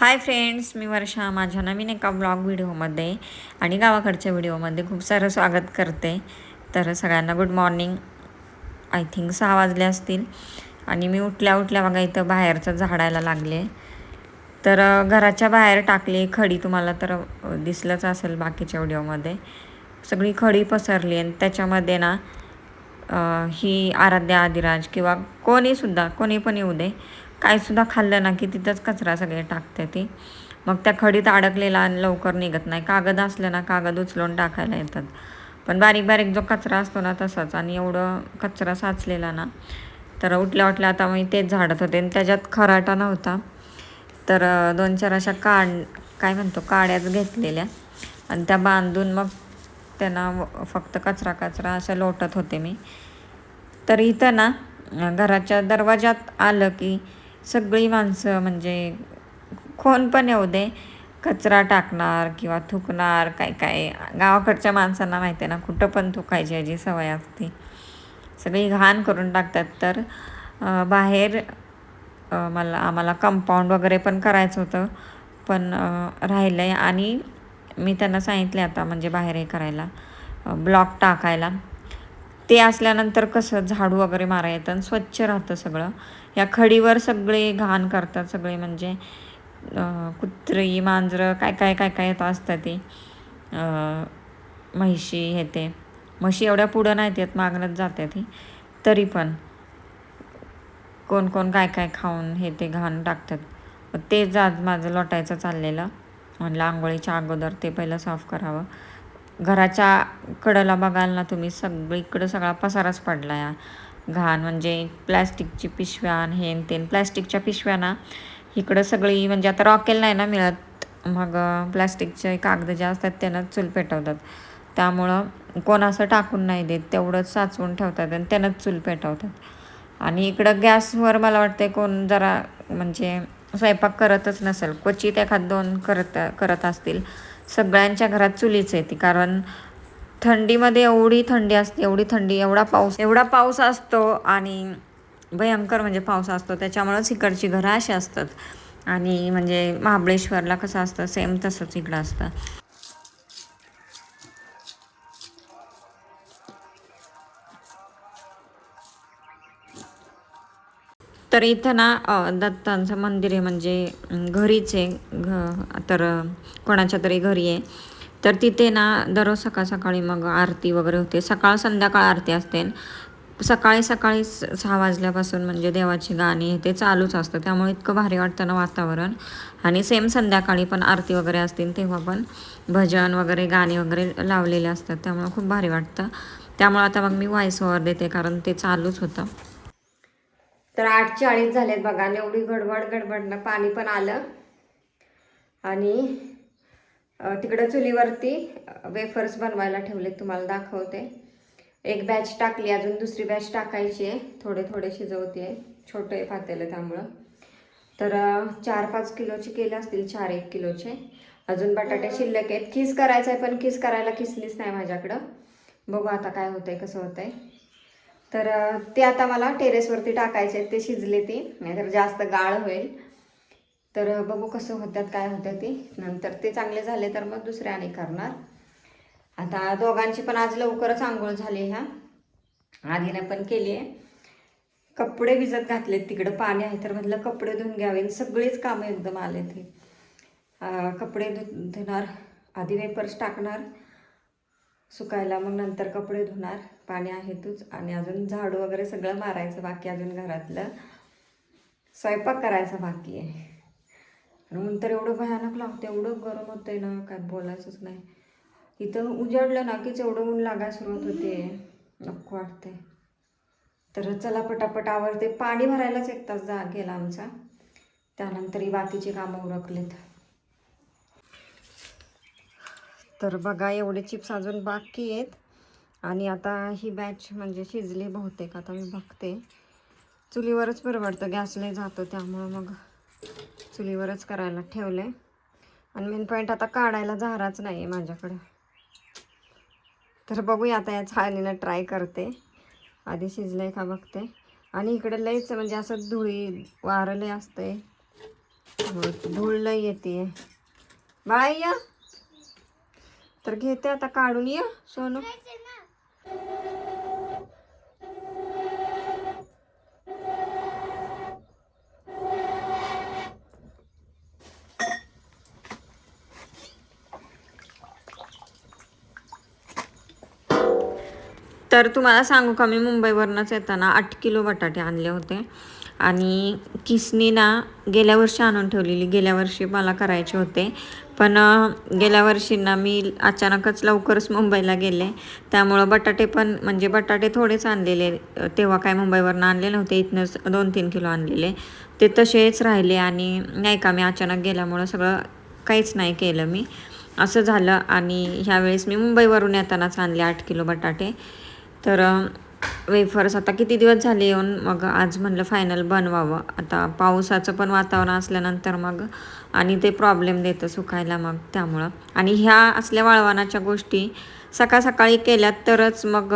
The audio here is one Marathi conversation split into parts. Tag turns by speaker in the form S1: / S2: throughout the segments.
S1: हाय फ्रेंड्स मी वर्षा माझ्या नवीन एका ब्लॉग व्हिडिओमध्ये आणि गावाकडच्या व्हिडिओमध्ये खूप सारं स्वागत करते. तर सगळ्यांना गुड मॉर्निंग आय थिंक सहा वाजले असतील आणि मी उठल्या उठल्या बघा इथं बाहेरचं झाडायला लागले. तर घराच्या बाहेर टाकली खडी तुम्हाला तर दिसलंच असेल बाकीच्या व्हिडिओमध्ये. सगळी खडी पसरली आणि त्याच्यामध्ये ना ही आराध्या आदिराज किंवा कोणीसुद्धा कोणी पण येऊ दे कायसुद्धा खाल्लं ना की तिथंच कचरा सगळे टाकते ती. मग त्या खडीत अडकलेला आणि लवकर निघत नाही. कागद असलं ना कागद उचलून टाकायला येतात. पण बारीक बारीक जो कचरा असतो ना तसाच आणि एवढं कचरा साचलेला ना तर उठल्या उठल्या आता मी तेच झाडत होते. आणि त्याच्यात खराटा नव्हता. तर दोन चार अशा काड काय म्हणतो काड्याच घेतलेल्या. आणि त्या बांधून मग त्यांना व- फक्त कचरा कचरा असं लोटत होते मी. तर इथं ना घराच्या दरवाजात आलं की सगळी माणसं म्हणजे कोण पण येऊ दे कचरा टाकणार किंवा थुकणार काय काय. गावाकडच्या माणसांना माहिती आहे ना कुठं पण थुकायची याची सवय असते. सगळी घाण करून टाकतात. तर बाहेर मला आम्हाला कंपाऊंड वगैरे पण करायचं होतं. पण राहिलं आहे आणि मी त्यांना सांगितले आता म्हणजे बाहेर हे करायला ब्लॉक टाकायला. ते असल्यानंतर कसं झाडू वगैरे मारा येतं आणि स्वच्छ राहतं सगळं. या खडीवर सगळे घाण करतात सगळे म्हणजे कुत्री मांजरं काय काय काय काय येतं असतं ते. म्हशी म्हैशी हे ते. म्हशी एवढ्या पुढं नाहीत येत मागणंच जाते ती. तरी पण कोण कोण काय काय खाऊन हे ते घाण टाकतात. मग तेच आज माझं लोटायचं चाललेलं. म्हणलं आंघोळीच्या अगोदर ते पहिलं साफ करावं. घराच्या कडेला बघाल ना तुम्ही सगळीकडं सगळा पसाराच पडला या. घाण म्हणजे प्लॅस्टिकची पिशव्या आणि हे न ते प्लॅस्टिकच्या पिशव्याना इकडं सगळी म्हणजे आता रॉकेल नाही ना मिळत. मग प्लॅस्टिकचे कागद जे असतात त्यानं चूल पेटवतात. त्यामुळं कोण असं टाकून नाही देत तेवढंच साचवून ठेवतात आणि त्यांनाच चूल पेटवतात. आणि इकडं गॅसवर मला वाटते कोण जरा म्हणजे स्वयंपाक करतच नसेल. क्वचित एखाद दोन करत करत असतील. सगळ्यांच्या घरात चुलीच येते कारण थंडीमध्ये एवढी थंडी असते एवढी थंडी एवढा पाऊस एवढा पाऊस असतो आणि भयंकर म्हणजे पाऊस असतो. त्याच्यामुळंच इकडची घरं अशी असतात. आणि म्हणजे महाबळेश्वरला कसं असतं सेम तसंच इकडं असतं. तर इथं ना दत्तांचं मंदिर आहे. म्हणजे घरीच आहे. घ तर कोणाच्या तरी घरी आहे. तर तिथे ना दररोज सकाळ सकाळी मग आरती वगैरे होते. सकाळ संध्याकाळ आरती असते. सकाळी सकाळी स- सहा वाजल्यापासून म्हणजे देवाची गाणी ते चालूच असतं. त्यामुळे इतकं भारी वाटतं ना वातावरण. आणि सेम संध्याकाळी पण आरती वगैरे असतील तेव्हा पण भजन वगैरे गाणी वगैरे लावलेले असतात. त्यामुळे खूप भारी वाटतं. त्यामुळे आता मग मी व्हॉइस ओव्हर देते कारण ते चालूच होतं. तर आठ चाळीस झालेत बघा. एवढी गडबड गडबडनं पाणी पण आलं. आणि तिकडं चुलीवरती वेफर्स बनवायला ठेवले तुम्हाला दाखवते. एक बॅच टाकली अजून दुसरी बॅच टाकायची आहे. थोडे थोडे शिजवते. छोटे आहे पातेलं त्यामुळं. तर चार पाच किलोचे केले असतील चार एक किलोचे. अजून बटाटे शिल्लक आहेत. खीस करायचं आहे पण खीस करायला खिसलीच नाही माझ्याकडं. बघू आता काय होतंय कसं होतंय. तर ते आता मला टेरेसवरती टाकायचे आहेत ते शिजले ती. नाहीतर जास्त गाळ होईल. तर बघू कसं होतात काय होतं ते. नंतर ते चांगले झाले तर मग दुसऱ्या आणि करणार. आता दोघांची पण आज लवकरच आंघोळ झाली ह्या. आधीने पण केली आहे कपडे भिजत घातलेत तिकडं पाणी आहे तर म्हटलं कपडे धुवून घ्यावे. आणि सगळीच कामं एकदम आले ते. कपडे धु धुणार. आधी वेपर्स टाकणार. सुकायला मग नंतर कपडे धुणार. पाणी आहे तूच. आणि अजून झाडू वगैरे सगळं मारायचं बाकी अजून घरातलं. स्वयंपाक करायचा बाकी आहे. आणि ऊन तर एवढं भयानक लागतं एवढं गरम होतंय ना काय बोलायचंच नाही. इथं उजाडलं ना कीच एवढं ऊन लागायला सुरुवात होते नको वाटते तर चला पटापट आवडते पाणी भरायलाच एक तास जा गेला आमचा. त्यानंतर ही बाकीची कामं उरकलेत. तर बघा एवढे चिप्स अजून बाकी आहेत. आणि आता ही बॅच म्हणजे शिजली बहुतेक आता मी बघते. चुलीवरच परवडतं गॅसला जातो त्यामुळं मग. चुलीवरच करायला ठेवले आणि मेन पॉईंट आता काढायला झाराच नाही आहे माझ्याकडे. तर बघूया आता या छानीनं ट्राय करते. आधी शिजलंय का बघते. आणि इकडे लयच म्हणजे असं धुळी वारं असतंय धूळ- धूळ लई येते. बाय या. तर घेते आता काढून या सोनू. तर तुम्हाला सांगू का मी मुंबईवरनंच येताना आठ किलो बटाटे आणले होते. आणि किसनी ना गेल्या वर्षी आणून ठेवलेली गेल्या वर्षी मला करायचे होते. पण गेल्या वर्षी ना मी अचानकच लवकरच मुंबईला गेले. त्यामुळं बटाटे पण म्हणजे बटाटे थोडेच आणलेले. तेव्हा काय मुंबईवरनं आणले नव्हते इथनंच दोन तीन किलो आणलेले. ते तसेच राहिले आणि नाही का मी अचानक गेल्यामुळं सगळं काहीच नाही केलं मी. असं झालं आणि ह्यावेळेस मी मुंबईवरून येतानाच आणले आठ किलो बटाटे. तर वेफर्स आता किती दिवस झाले येऊन? मग आज म्हणलं फायनल बनवावं. आता पावसाचं पण वातावरण असल्यानंतर मग आणि ते प्रॉब्लेम देतं सुकायला मग त्यामुळं. आणि ह्या असल्या वाळवानाच्या गोष्टी सकाळ सकाळी केल्यात तरच मग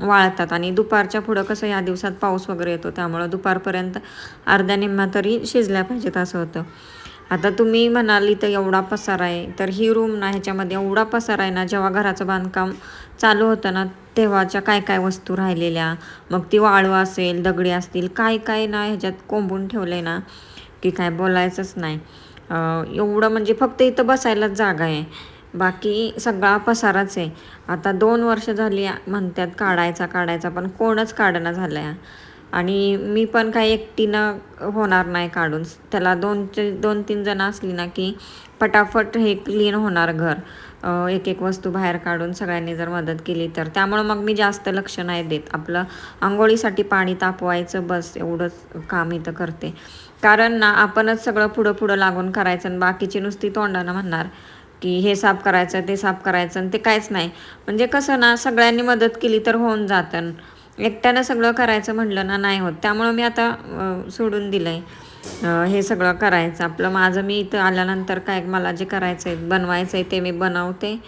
S1: वाळतात. आणि दुपारच्या पुढं कसं या दिवसात पाऊस वगैरे येतो त्यामुळं दुपारपर्यंत अर्ध्या निम्मा तरी शिजल्या पाहिजेत असं होतं. आता तुम्ही म्हणाली तर एवढा पसारा आहे तर ही रूम ना ह्याच्यामध्ये एवढा पसारा आहे ना जेव्हा घराचं बांधकाम चालू होतं ना तेव्हाच्या काय काय वस्तू राहिलेल्या मग ती वाळू असेल दगडी असतील काय काय ना ह्याच्यात कोंबून ठेवलं आहे ना की काय बोलायचंच नाही. एवढं म्हणजे फक्त इथं बसायलाच जागा आहे. बाकी सगळा पसाराच आहे. आता दोन वर्ष झाली म्हणतात काढायचा काढायचा पण कोणच काढणं झालं आहे आणि मी पण काही एकटीनं होणार नाही काढून. त्याला दोन दोन तीन जण असली ना की पटाफट हे क्लीन होणार घर. एक एक वस्तू बाहेर काढून सगळ्यांनी जर मदत केली तर. त्यामुळं मग मी जास्त लक्ष नाही देत. आपलं आंघोळीसाठी पाणी तापवायचं बस एवढंच काम इथं करते. कारण ना आपणच सगळं पुढं पुढं लागून करायचं आणि बाकीची नुसती तोंडानं म्हणणार की हे साफ करायचं ते साफ करायचं आणि ते काहीच नाही. म्हणजे कसं ना सगळ्यांनी मदत केली तर होऊन जातं. एकट्यानं सगळं करायचं म्हटलं ना नाही होत. त्यामुळं मी आता सोडून दिलं आहे हे सगळं करायचं. आपलं माझं मी इथं आल्यानंतर काय मला जे करायचं आहे बनवायचं आहे ते मी बनवते.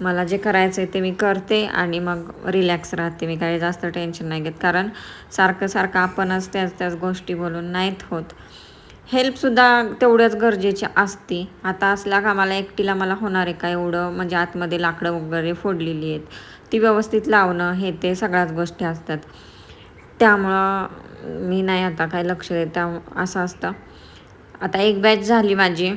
S1: मला जे करायचं आहे ते मी करते आणि मग रिलॅक्स राहते. मी काही जास्त टेन्शन नाही घेत. कारण सारखं सारखं आपणच त्याच त्याच गोष्टी बोलून नाहीत होत. हेल्पसुद्धा तेवढ्याच गरजेची असते. आता असल्या कामाला एकटीला मला होणार आहे का एवढं? म्हणजे आतमध्ये लाकडं वगैरे फोडलेली आहेत. ती व्यवस्थित लावणं हे ते सगळ्याच गोष्टी असतात. त्यामुळं मी नाही आता काय लक्ष देत असं असतं. आता एक बॅच झाली माझी.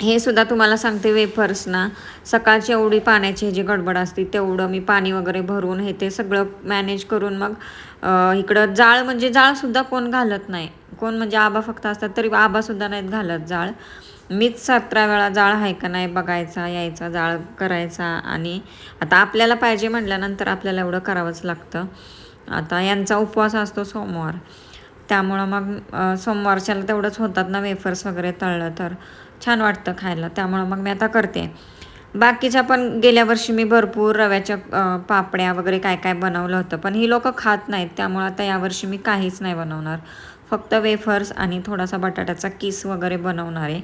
S1: हे सुद्धा तुम्हाला सांगते वेफर्स ना. सकाळची एवढी पाण्याची जी गडबड असते तेवढं मी पाणी वगैरे भरून हे ते सगळं मॅनेज करून मग इकडं जाळ म्हणजे जाळसुद्धा कोण घालत नाही. कोण म्हणजे आबा फक्त असतात तरी आबासुद्धा नाहीत घालत जाळ. मीच सतरा वेळा जाळ आहे का नाही बघायचा यायचा जाळ करायचा आणि आता आपल्याला पाहिजे म्हटल्यानंतर आपल्याला एवढं करावंच लागतं. आता यांचा उपवास असतो सोमवार. त्यामुळं मग सोमवारच्याला तेवढंच होतात ना वेफर्स वगैरे तळलं तर. छान वाटतं खायला. त्यामुळं मग मी आता करते. बाकीच्या पण गेल्या वर्षी मी भरपूर रव्याच्या पापड्या वगैरे काय काय बनवलं होतं. पण ही लोकं खात नाहीत. त्यामुळं आता यावर्षी मी काहीच नाही बनवणार. फक्त वेफर्स आणि थोडासा बटाट्याचा किस वगैरे बनवणार. आहे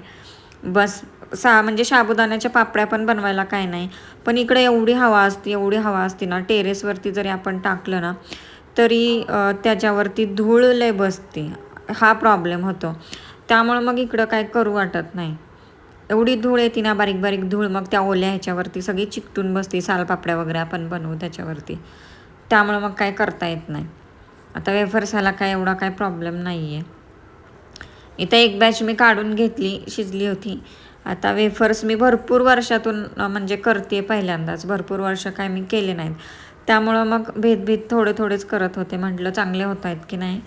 S1: बस सा म्हणजे साबुदाण्याच्या पापड्या पण बनवायला काय नाही. पण इकडे एवढी हवा असते एवढी हवा असते ना टेरेसवरती जरी आपण टाकलं ना तरी त्याच्यावरती धूळ लय बसते. हा प्रॉब्लेम होतो. त्यामुळं मग इकडं काय करू वाटत नाही. एवढी धूळ येते ना बारीक बारीक धूळ मग त्या ओल्या ह्याच्यावरती सगळी चिकटून बसते सालपापड्या वगैरे आपण बनवू त्याच्यावरती. त्यामुळं मग काय करता येत नाही. आता वेफर्साला काय एवढा काय प्रॉब्लेम नाही आहे इथं एक बॅच मी काढून घेतली शिजली होती. आता वेफर्स मी भरपूर वर्षातून म्हणजे करते पहिल्यांदाच. भरपूर वर्ष काय मी केले नाहीत. त्यामुळं मग भेद थोडे थोडेच करत होते. म्हटलं चांगले होत आहेत की नाही?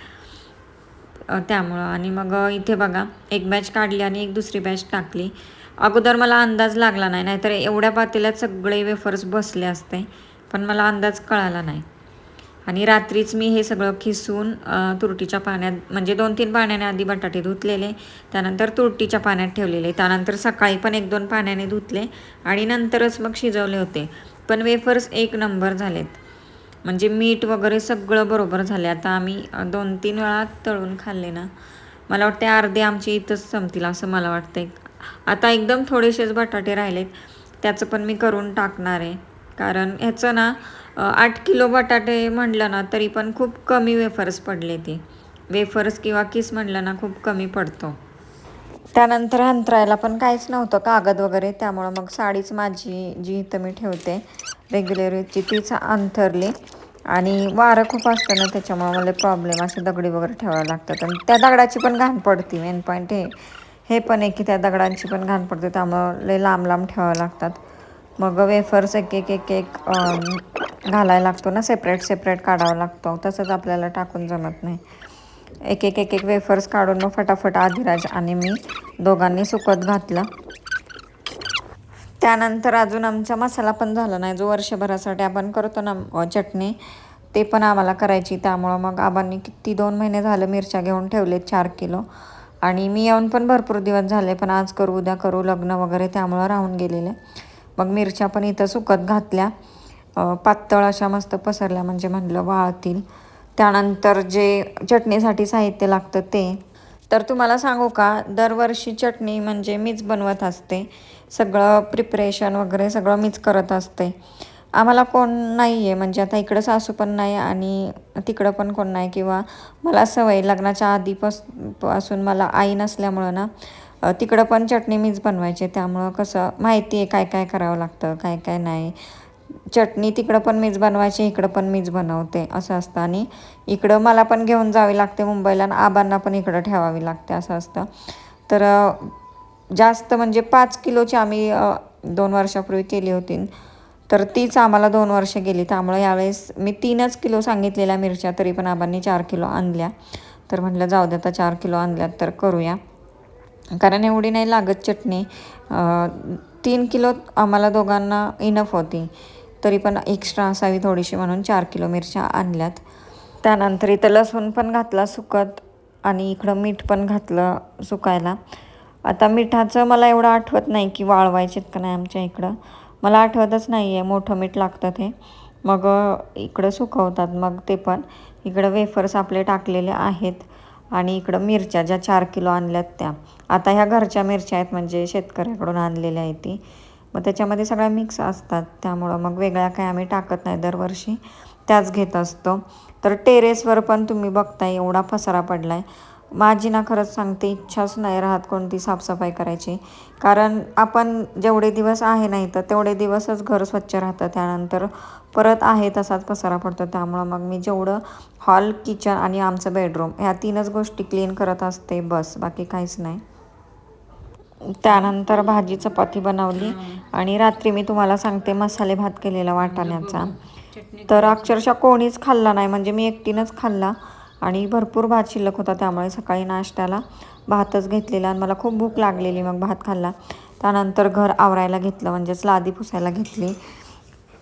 S1: त्यामुळं. आणि मग इथे बघा एक बॅच काढली आणि एक दुसरी बॅच टाकली. अगोदर मला अंदाज लागला नाही. नाहीतर एवढ्या पातेल्यात सगळे वेफर्स बसले असते. पण मला अंदाज कळाला नाही. आणि रात्रीच मी हे सगळं खिसून तुरटीच्या पाण्यात म्हणजे दोन तीन पाण्याने आधी बटाटे धुतलेले त्यानंतर तुरटीच्या पाण्यात ठेवलेले त्यानंतर सकाळी पण एक दोन पाण्याने धुतले आणि नंतरच मग शिजवले होते. पण वेफर्स एक नंबर झालेत. म्हणजे मीठ वगैरे सगळं बरोबर झाले. आता आम्ही दोन तीन वेळा तळून खाल्ले ना. मला वाटते अर्धे आमचे इथंच संपतील असं मला वाटतंय. आता एकदम थोडेसेच बटाटे राहिलेत. त्याचं पण मी करून टाकणार आहे. कारण ह्याचं ना आठ किलो बटाटे म्हणलं ना तरी पण खूप कमी वेफर्स पडले ते. वेफर्स किंवा किस म्हणलं ना खूप कमी पडतो. त्यानंतर अंतरायला पण काहीच नव्हतं कागद वगैरे त्यामुळं मग साडीच माझी जी इथं मी ठेवते रेग्युलरची तीच अंथरली. आणि वारं खूप असतं ना त्याच्यामुळे मला प्रॉब्लेम असे दगडी वगैरे ठेवावं लागतात. आणि त्या दगडाची पण घाण पडते मेन पॉईंट हे. हे पण आहे की त्या दगडांची पण घाण पडते त्यामुळं लय लांब लांब ठेवावं लागतात. मग वेफर्स एक एक एक एक घालायला लागतो ना सेपरेट सेपरेट काढावा लागतो. तसंच आपल्याला टाकून जमत नाही. एक एक एक एक वेफर्स काढून मग फटाफट आधिराज आणि मी दोघांनी सुकत घातलं. त्यानंतर अजून आमचा मसाला पण झाला नाही. जो वर्षभरासाठी आपण करतो ना चटणी ते पण आम्हाला करायची. त्यामुळं मग आबांनी किती दोन महिने झालं मिरच्या घेऊन ठेवलेत चार किलो. आणि मी येऊन पण भरपूर दिवस झाले पण आज करू उद्या करू लग्न वगैरे त्यामुळं राहून गेलेले. मग मिरच्या पण इथं सुकत घातल्या. पातळ अशा मस्त पसरल्या म्हणजे म्हणलं वाळतील. त्यानंतर जे चटणीसाठी साहित्य लागतं ते. तर तुम्हाला सांगू का दरवर्षी चटणी म्हणजे मीच बनवत असते. सगळं प्रिपरेशन वगैरे सगळं मीच करत असते. आम्हाला कोण नाही आहे म्हणजे आता इकडं सासू पण नाही आणि तिकडं पण कोण नाही. किंवा मला सवय लग्नाच्या आधीपासपासून मला आई नसल्यामुळं ना तिकडं पण चटणी मीच बनवायची त्यामुळं कसं माहिती आहे काय काय करावं लागतं काय काय नाही. चटणी तिकडं पण मीच बनवायची इकडं पण मीच बनवते असं असतं. आणि इकडं मला पण घेऊन जावी लागते मुंबईला आणि आबांना पण इकडं ठेवावी लागते असं असतं. तर जास्त म्हणजे पाच किलोची आम्ही दोन वर्षापूर्वी केली होती. तर तीच आम्हाला दोन वर्ष गेली. त्यामुळे यावेळेस मी तीनच किलो सांगितलेल्या मिरच्या तरी पण आबांनी चार किलो आणल्या. तर म्हटलं जाऊ दे आता चार किलो आणल्यात तर करूया. कारण एवढी नाही लागत चटणी. तीन किलो आम्हाला दोघांना इनफ होती. तरी पण एक्स्ट्रा असावी थोडीशी म्हणून चार किलो मिरच्या आणल्यात. त्यानंतर इथं लसूण पण घातला सुकत आणि इकडं मीठ पण घातलं सुकायला. आता मिठाचं मला एवढं आठवत नाही की वाळवायचेत का नाही आमच्या इकडं. मला आठवतच नाही आहे मोठं मीठ लागतं ते. मग इकडं सुकवतात मग ते पण. इकडं वेफर्स आपले टाकलेले आहेत. आणि इकडं मिरच्या ज्या चार किलो आणल्यात त्या. आता ह्या घरच्या मिरच्या आहेत म्हणजे शेतकऱ्याकडून आणलेल्या आहेत ती. मग त्याच्यामध्ये सगळ्या मिक्स असतात. त्यामुळं मग वेगळ्या काय आम्ही टाकत नाही दरवर्षी. त्याच घेत असतो. तर टेरेसवर पण तुम्ही बघताय एवढा पसारा पडला आहे माझी ना खरंच सांगते इच्छाच नाही राहत कोणती साफसफाई करायची. कारण आपण जेवढे दिवस आहे नाही तर तेवढे दिवसच घर स्वच्छ राहतं. त्यानंतर परत आहे तसाच पसारा पडतो. त्यामुळं मग मी जेवढं हॉल किचन आणि आमचं बेडरूम ह्या तीनच गोष्टी क्लीन करत असते. बस. बाकी काहीच नाही. त्यानंतर भाजी चपाती बनवली. आणि रात्री मी तुम्हाला सांगते मसाले भात केलेला वाटाण्याचा. तर अक्षरशः कोणीच खाल्ला नाही म्हणजे मी एकटीनंच खाल्ला. आणि भरपूर भात शिल्लक होता त्यामुळे सकाळी नाश्त्याला भातच घेतलेला आणि मला खूप भूक लागलेली मग भात खाल्ला. त्यानंतर घर आवरायला घेतलं म्हणजेच लादी पुसायला घेतली.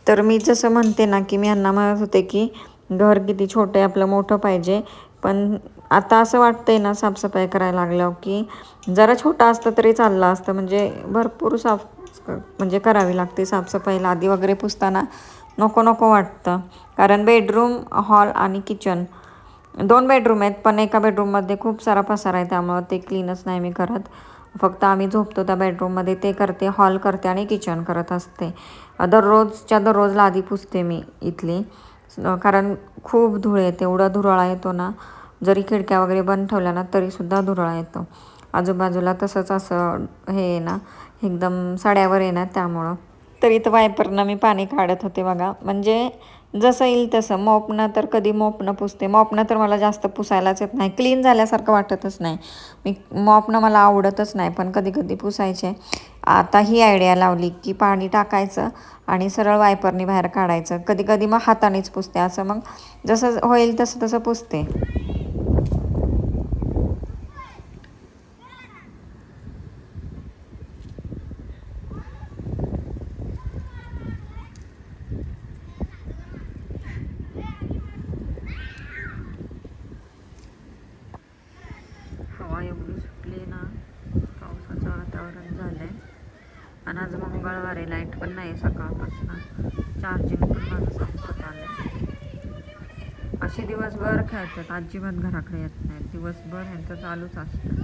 S1: तर मी जसं म्हणते ना की मी यांना म्हणत होते की घर किती छोटं आहे आपलं मोठं पाहिजे. पण आता असं वाटतं आहे ना साफसफाई करायला लागल्यावर की जरा छोटं असतं तरी चाललं असतं. म्हणजे भरपूर साफ म्हणजे करावी लागते साफसफाई लादी वगैरे पुसताना नको नको वाटतं. कारण बेडरूम हॉल आणि किचन दोन बेडरूम आहेत. पण एका बेडरूममध्ये खूप सारा पसारा आहे. त्यामुळं ते क्लीनच नाही मी करत. फक्त आम्ही झोपतो त्या बेडरूममध्ये. ते करते हॉल करते आणि किचन करत असते. दररोजच्या दररोज लादी पुसते मी इथली. कारण खूप धूळ येते. एवढा धुराळा येतो ना. जरी खिडक्या वगैरे बंद ठेवल्या ना तरीसुद्धा धुरळा येतो. आजूबाजूला तसंच असं हे आहे ना एकदम साड्यावर आहे ना त्यामुळं. तर इथं वायपरनं मी पाणी काढत होते बघा. म्हणजे जसं येईल तसं. मॉपनं तर कधी मोपणं पुसते. मॉपनं तर मला जास्त पुसायलाच येत नाही. क्लीन झाल्यासारखं वाटतच नाही. मी मॉपनं मला आवडतच नाही पण कधी कधी पुसायचे. आता ही आयडिया लावली की पाणी टाकायचं आणि सरळ वायपरनी बाहेर काढायचं. कधी कधी मग हातानेच पुसते. असं मग जसं होईल तसं तसं पुसते हवा एवढी सुटली ना पावसाचं वातावरण झालं आहे आणि आज मंगळवार आहे लाइट पण नाही सकाळपासून चार्जिंग पण आलं असे दिवसभर खेळतात. अजिबात घराकडे येत नाहीत. दिवसभर ह्यांचं चालूच असतं.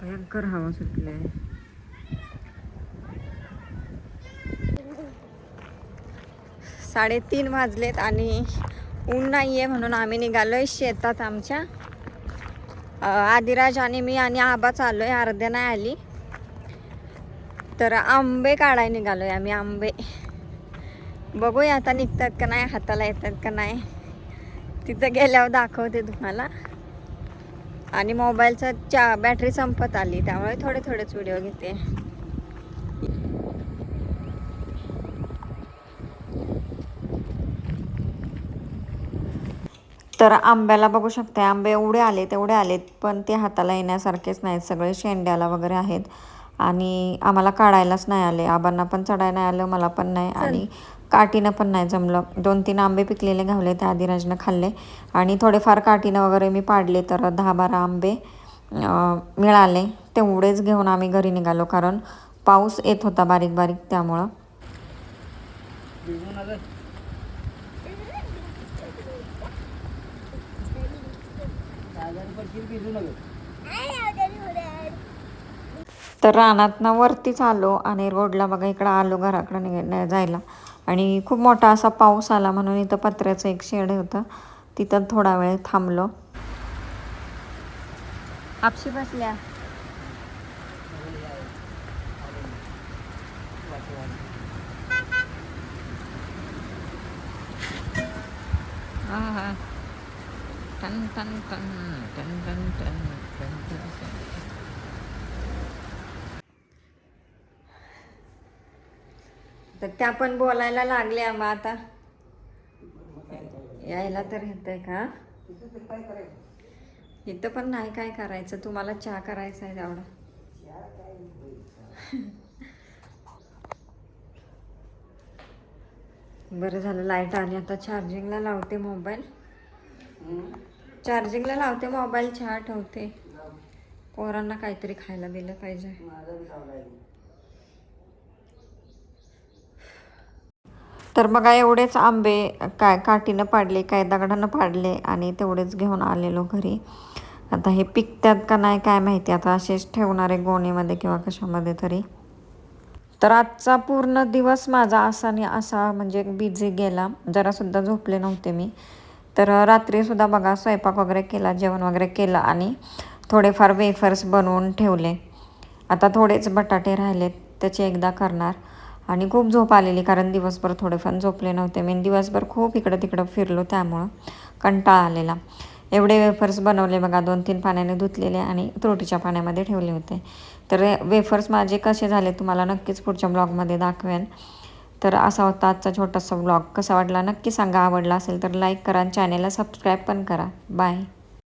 S1: भयंकर हवा सुटली आहे साडेतीन वाजलेत आणि ऊन नाही आहे म्हणून आम्ही निघालोय शेतात आमच्या. आदिराज आणि मी आणि आबा चाललो आहे अर्ध्या नाही आली. तर आंबे काढायला निघालो आहे आम्ही आंबे. बघूया आता निघतात का नाही हाताला येतात का नाही. तिथं गेल्यावर दाखवते तुम्हाला. आणि मोबाईलचा चा बॅटरी संपत आली त्यामुळे थोडे थोडेच व्हिडिओ घेते. तर आंब्याला बघू शकते आंबे एवढे आले तेवढे आलेत पण ते हाताला येण्यासारखेच नाहीत सगळे शेंड्याला वगैरे आहेत. आणि आम्हाला काढायलाच नाही आले. आबांना पण चढायला नाही आलं मला पण नाही आणि काठीनं पण नाही जमलं. दोन तीन आंबे पिकलेले घावले ते आदिराजनं खाल्ले. आणि थोडेफार काठीनं वगैरे मी पाडले तर दहा बारा आंबे मिळाले. तेवढेच घेऊन आम्ही घरी निघालो कारण पाऊस येत होता बारीक बारीक त्यामुळं तर रानातनं वरतीच आलो आणि रोडला बघा इकडं आलो घराकडं निघ जायला आणि खूप मोठा असा पाऊस आला म्हणून इथं पत्र्याचं एक शेड होतं तिथं थोडा वेळ थांबलो आपशी बसल्या हा हा टन टन टन टन टन टन टन टन टन तर त्या पण बोलायला लागल्या मग आता. यायला तर येतंय का? इथं पण नाही काय करायचं तुम्हाला चहा करायचा आहे तेवढा. बरं झालं लाइट आली. आता चार्जिंगला लावते मोबाईल. चार्जिंगला लावते मोबाईल चहा ठेवते. पोरांना काहीतरी खायला दिलं पाहिजे. तर बघा एवढेच आंबे काय काठीनं पाडले काय दगडानं पाडले आणि तेवढेच घेऊन आलेलो घरी. आता हे पिकतात का नाही काय माहिती? आता असेच ठेवणारे गोणीमध्ये किंवा कशामध्ये तरी. तर आजचा पूर्ण दिवस माझा असा आणि असा म्हणजे बिझी गेला. जरासुद्धा झोपले नव्हते मी. तर रात्रीसुद्धा बघा स्वयंपाक वगैरे केला जेवण वगैरे केलं आणि थोडेफार वेफर्स बनवून ठेवले. आता थोडेच बटाटे राहिलेत त्याचे एकदा करणार. आणि खूप झोप आलेली कारण दिवसभर थोडेफार झोपले नव्हते. मी दिवसभर खूप इकडं तिकडं फिरलो त्यामुळं कंटाळा आलेला. एवढे वेफर्स बनवले बघा दोन तीन पाण्याने धुतलेले आणि त्रोटीच्या पाण्यामध्ये ठेवले होते. तर वेफर्स माझे कसे झाले तुम्हाला नक्कीच पुढच्या ब्लॉगमध्ये दाखवेन. तर असा होता आजचा छोटासा ब्लॉग कसा वाटला नक्की सांगा. आवडला असेल तर लाईक करा आणि चॅनेलला सबस्क्राईब पण करा. बाय